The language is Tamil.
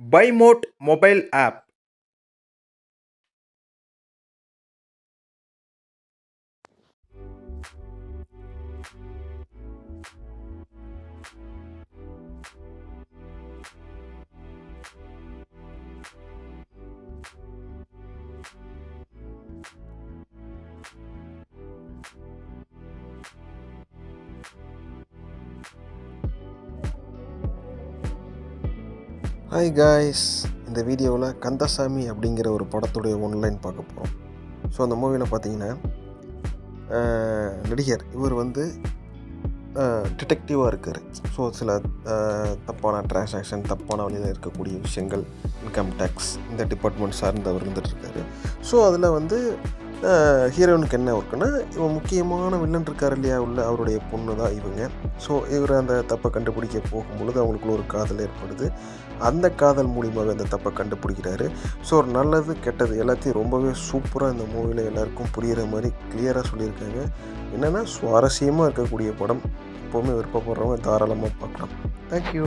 by mode mobile app hi guys இந்த வீடியோவில் கந்தசாமி அப்படிங்கிற ஒரு படத்துடைய ஒன்லைன் பார்க்க போகிறோம் ஸோ அந்த மூவியில் பார்த்தீங்கன்னா நடிகர் இவர் வந்து டிடெக்டிவாக இருக்கார். ஸோ சில தப்பான டிரான்சாக்ஷன் தப்பான வழியில் இருக்கக்கூடிய விஷயங்கள் இன்கம் டேக்ஸ் இந்த டிபார்ட்மெண்ட் சார்ந்தவர் இருந்துகிட்ருக்காரு ஸோ அதில் வந்து ஹீரோயினுக்கு என்ன ஒர்க்குன்னா இவன் முக்கியமான வில்லன் இருக்கார் இல்லையா உள்ள அவருடைய பொண்ணு தான் இவங்க. ஸோ இவர் அந்த தப்பை கண்டுபிடிக்க போகும்பொழுது அவங்களுக்குள்ள ஒரு காதல் ஏற்படுது. அந்த காதல் மூலியமாகவே அந்த தப்பை கண்டுபிடிக்கிறாரு. ஸோ ஒரு நல்லது கெட்டது எல்லாத்தையும் ரொம்பவே சூப்பராக இந்த மூவியில் எல்லாருக்கும் புரிகிற மாதிரி கிளியராக சொல்லியிருக்காங்க. என்னென்னா சுவாரஸ்யமாக இருக்கக்கூடிய படம் எப்போவுமே விருப்பப்படுறவங்க தாராளமாக பார்க்கலாம். தேங்க்யூ